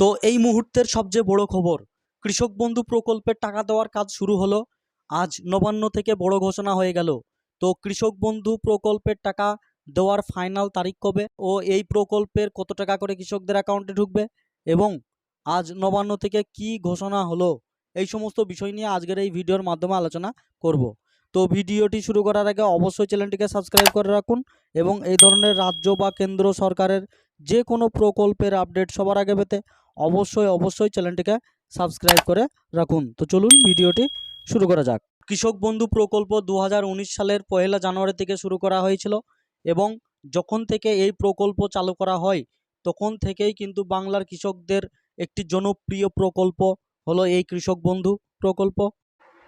তো এই মুহূর্তের সবচেয়ে বড় খবর, কৃষক বন্ধু প্রকল্পের টাকা দেওয়ার কাজ শুরু হলো। আজ নবান্ন থেকে বড় ঘোষণা হয়ে গেল। তো কৃষক বন্ধু প্রকল্পের টাকা দেওয়ার ফাইনাল তারিখ কবে ও এই প্রকল্পের কত টাকা করে কৃষকদের অ্যাকাউন্টে ঢুকবে এবং আজ নবান্ন থেকে কি ঘোষণা হলো, এই সমস্ত বিষয় নিয়ে আজকের এই ভিডিওর মাধ্যমে আলোচনা করব। তো ভিডিওটি শুরু করার আগে অবশ্যই চ্যানেলটিকে সাবস্ক্রাইব করে রাখুন এবং এই ধরনের রাজ্য বা কেন্দ্র সরকারের যে কোনো প্রকল্পের আপডেট সবার আগে পেতে অবশ্যই অবশ্যই চ্যানেলটিকে সাবস্ক্রাইব করে রাখুন। তো চলুন ভিডিওটি শুরু করা যাক। কৃষক বন্ধু প্রকল্প দু হাজার উনিশ সালের পয়লা জানুয়ারি থেকে শুরু করা হয়েছিল এবং যখন থেকে এই প্রকল্প চালু করা হয়, তখন থেকেই কিন্তু বাংলার কৃষকদের একটি জনপ্রিয় প্রকল্প হলো এই কৃষক বন্ধু প্রকল্প।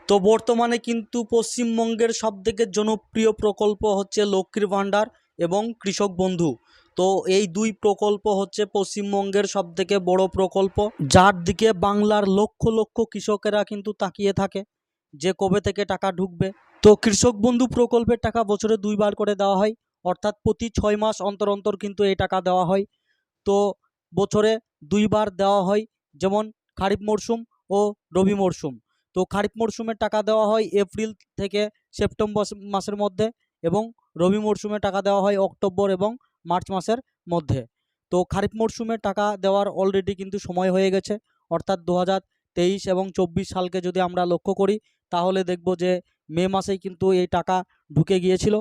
তো বর্তমানে কিন্তু পশ্চিমবঙ্গের সবথেকে জনপ্রিয় প্রকল্প হচ্ছে লক্ষ্মীর ভাণ্ডার এবং কৃষক বন্ধু। তো এই দুই প্রকল্প হচ্ছে পশ্চিমবঙ্গের সবথেকে বড় প্রকল্প, যার দিকে বাংলার লক্ষ লক্ষ কৃষকেরা কিন্তু তাকিয়ে থাকে যে কবে থেকে টাকা ঢুকবে। তো কৃষক বন্ধু প্রকল্পের টাকা বছরে দুইবার করে দেওয়া হয়, অর্থাৎ প্রতি ছয় মাস অন্তর অন্তর কিন্তু এই টাকা দেওয়া হয়। তো বছরে দুইবার দেওয়া হয়, যেমন খারিফ মরশুম ও রবি মরশুম তো খারিফ মরশুমের টাকা দেওয়া হয় এপ্রিল থেকে সেপ্টেম্বর মাসের মধ্যে এবং রবি মরশুমে টাকা দেওয়া হয় অক্টোবর এবং মার্চ মাসের মধ্যে। তো খারিফ মরশুমে টাকা দেওয়ার অলরেডি কিন্তু সময় হয়ে গেছে। অর্থাৎ দু তেইশ এবং চব্বিশ সালকে যদি আমরা লক্ষ্য করি, তাহলে দেখব যে মে মাসেই কিন্তু এই টাকা ঢুকে গিয়েছিল।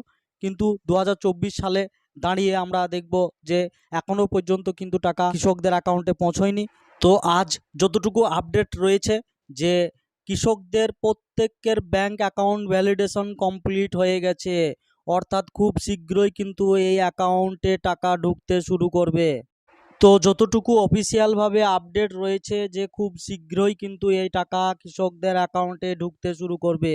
কিন্তু দু হাজার চব্বিশ সালে দাঁড়িয়ে আমরা দেখব যে এখনও পর্যন্ত কিন্তু টাকা কৃষকদের অ্যাকাউন্টে পৌঁছয়নি। তো আজ যতটুকু আপডেট রয়েছে যে কৃষকদের প্রত্যেকের ব্যাংক অ্যাকাউন্ট ভ্যালিডেশন কমপ্লিট হয়ে গেছে। অর্থাৎ খুব শীঘ্রই কিন্তু এই অ্যাকাউন্টে টাকা ঢুকতে শুরু করবে। তো যতটুকু অফিসিয়ালভাবে আপডেট রয়েছে যে খুব শীঘ্রই কিন্তু এই টাকা কৃষকদের অ্যাকাউন্টে ঢুকতে শুরু করবে।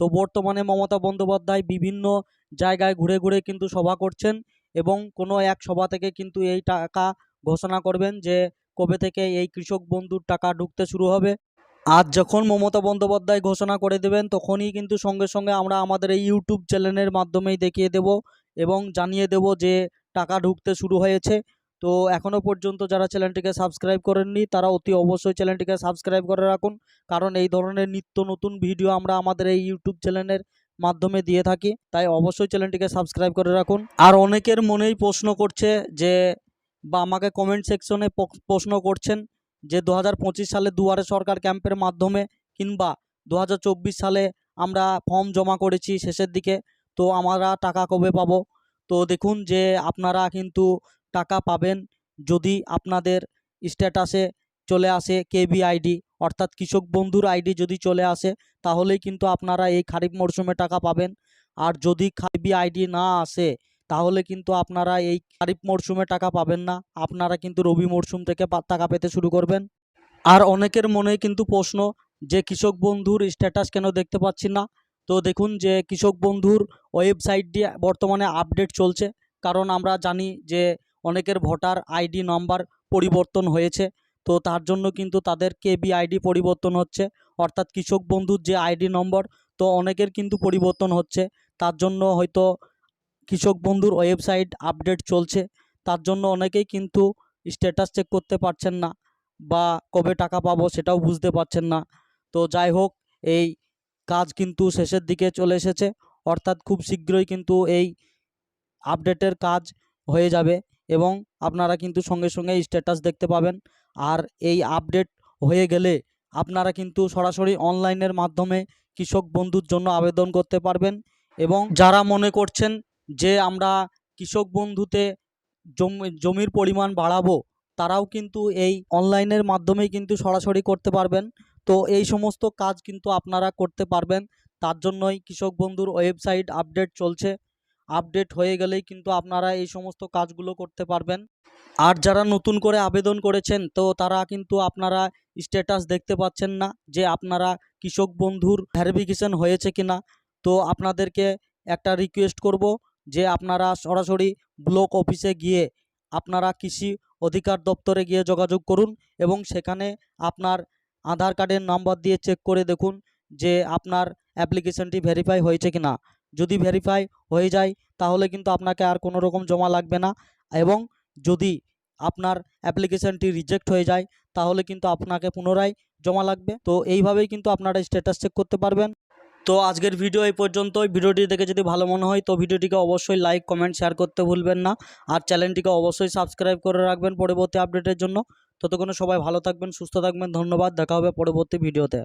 তো বর্তমানে মমতা বন্দ্যোপাধ্যায় বিভিন্ন জায়গায় ঘুরে ঘুরে কিন্তু সভা করছেন এবং কোনো এক সভা থেকে কিন্তু এই টাকা ঘোষণা করবেন যে কবে থেকে এই কৃষক বন্ধুর টাকা ঢুকতে শুরু হবে। আজ যখন মমতা বন্দ্যোপাধ্যায় ঘোষণা করে দেবেন, তখনই কিন্তু সঙ্গে সঙ্গে আমরা আমাদের এই ইউটিউব চ্যানেলের মাধ্যমেই দেখিয়ে দেব এবং জানিয়ে দেব যে টাকা ঢুকতে শুরু হয়েছে। তো এখনও পর্যন্ত যারা চ্যানেলটিকে সাবস্ক্রাইব করেননি, তারা অতি অবশ্যই চ্যানেলটিকে সাবস্ক্রাইব করে রাখুন। কারণ এই ধরনের নিত্য নতুন ভিডিও আমরা আমাদের এই ইউটিউব চ্যানেলের মাধ্যমে দিয়ে থাকি, তাই অবশ্যই চ্যানেলটিকে সাবস্ক্রাইব করে রাখুন। আর অনেকের মনেই প্রশ্ন করছে যে বা আমাকে কমেন্ট সেকশনে প্রশ্ন করছেন যে দু হাজার পঁচিশ সালে দুয়ারে সরকার ক্যাম্পের মাধ্যমে কিংবা দু হাজার চব্বিশ সালে আমরা ফর্ম জমা করেছি শেষের দিকে, তো আমরা টাকা কবে পাব? তো দেখুন যে আপনারা কিন্তু টাকা পাবেন যদি আপনাদের স্ট্যাটাসে চলে আসে কেবি আইডি অর্থাৎ কৃষক বন্ধুর আইডি যদি চলে আসে, তাহলেই কিন্তু আপনারা এই খারিফ মরশুমে টাকা পাবেন। আর যদি খারিফি আইডি না আসে তাহলে কিন্তু আপনারা এই খারিফ মরশুমে টাকা পাবেন না। আপনারা কিন্তু রবি মরশুম থেকে টাকা পেতে শুরু করবেন। আর অনেকের মনে কিন্তু প্রশ্ন যে কৃষক বন্ধুর স্ট্যাটাস কেন দেখতে পাচ্ছি না? তো দেখুন যে কৃষক বন্ধুর ওয়েবসাইটটি বর্তমানে আপডেট চলছে। কারণ আমরা জানি যে অনেকের ভোটার আইডি নাম্বার পরিবর্তন হয়েছে। তো তার জন্য কিন্তু তাদের কেবি আইডি পরিবর্তন হচ্ছে। অর্থাৎ কৃষক বন্ধুর যে আইডি নম্বর, তো অনেকের কিন্তু পরিবর্তন হচ্ছে। তার জন্য হয়তো কৃষক বন্ধুর ওয়েবসাইট আপডেট চলছে, তার জন্য অনেকেই কিন্তু স্ট্যাটাস চেক করতে পারছেন না বা কবে টাকা পাবো সেটাও বুঝতে পারছেন না। তো যাই হোক, এই কাজ কিন্তু শেষের দিকে চলে এসেছে, অর্থাৎ খুব শীঘ্রই কিন্তু এই আপডেটের কাজ হয়ে যাবে এবং আপনারা কিন্তু সঙ্গে সঙ্গে স্ট্যাটাস দেখতে পাবেন। আর এই আপডেট হয়ে গেলে আপনারা কিন্তু সরাসরি অনলাইনের মাধ্যমে কৃষক বন্ধুর জন্য আবেদন করতে পারবেন এবং যারা মনে করছেন যে আমরা কৃষক বন্ধুতে জমি, জমির পরিমাণ বাড়াবো, তারাও কিন্তু এই অনলাইনের মাধ্যমেই কিন্তু সরাসরি করতে পারবেন। তো এই সমস্ত কাজ কিন্তু আপনারা করতে পারবেন। তার জন্যই কৃষক বন্ধুর ওয়েবসাইট আপডেট চলছে। আপডেট হয়ে গেলেই কিন্তু আপনারা এই সমস্ত কাজগুলো করতে পারবেন। আর যারা নতুন করে আবেদন করেছেন, তো তারা কিন্তু আপনারা স্ট্যাটাস দেখতে পাচ্ছেন না যে আপনারা কৃষক বন্ধুর ভ্যারিফিকেশন হয়েছে কিনা। তো আপনাদেরকে একটা রিকোয়েস্ট করব যে আপনারা সরাসরি ব্লক অফিসে গিয়ে আপনারা কৃষি অধিকার দপ্তরে গিয়ে যোগাযোগ করুন এবং সেখানে আপনার আধার কার্ডের নাম্বার দিয়ে চেক করে দেখুন যে আপনার অ্যাপ্লিকেশনটি ভেরিফাই হয়েছে কি না যদি ভেরিফাই হয়ে যায়, তাহলে কিন্তু আপনাকে আর কোনো রকম জমা লাগবে না এবং যদি আপনার অ্যাপ্লিকেশানটি রিজেক্ট হয়ে যায়, তাহলে কিন্তু আপনাকে পুনরায় জমা লাগবে। তো এইভাবেই কিন্তু আপনারা স্ট্যাটাস চেক করতে পারবেন। তো আজকের ভিডিও এই পর্যন্তই। ভিডিওটি দেখে যদি ভালো মনে হয়, তো ভিডিওটিকে অবশ্যই লাইক কমেন্ট শেয়ার করতে ভুলবেন না। আর চ্যানেলটিকে অবশ্যই সাবস্ক্রাইব করে রাখবেন পরবর্তী আপডেটের জন্য। ততক্ষণে সবাই ভালো থাকবেন, সুস্থ থাকবেন। ধন্যবাদ। দেখা হবে পরবর্তী ভিডিওতে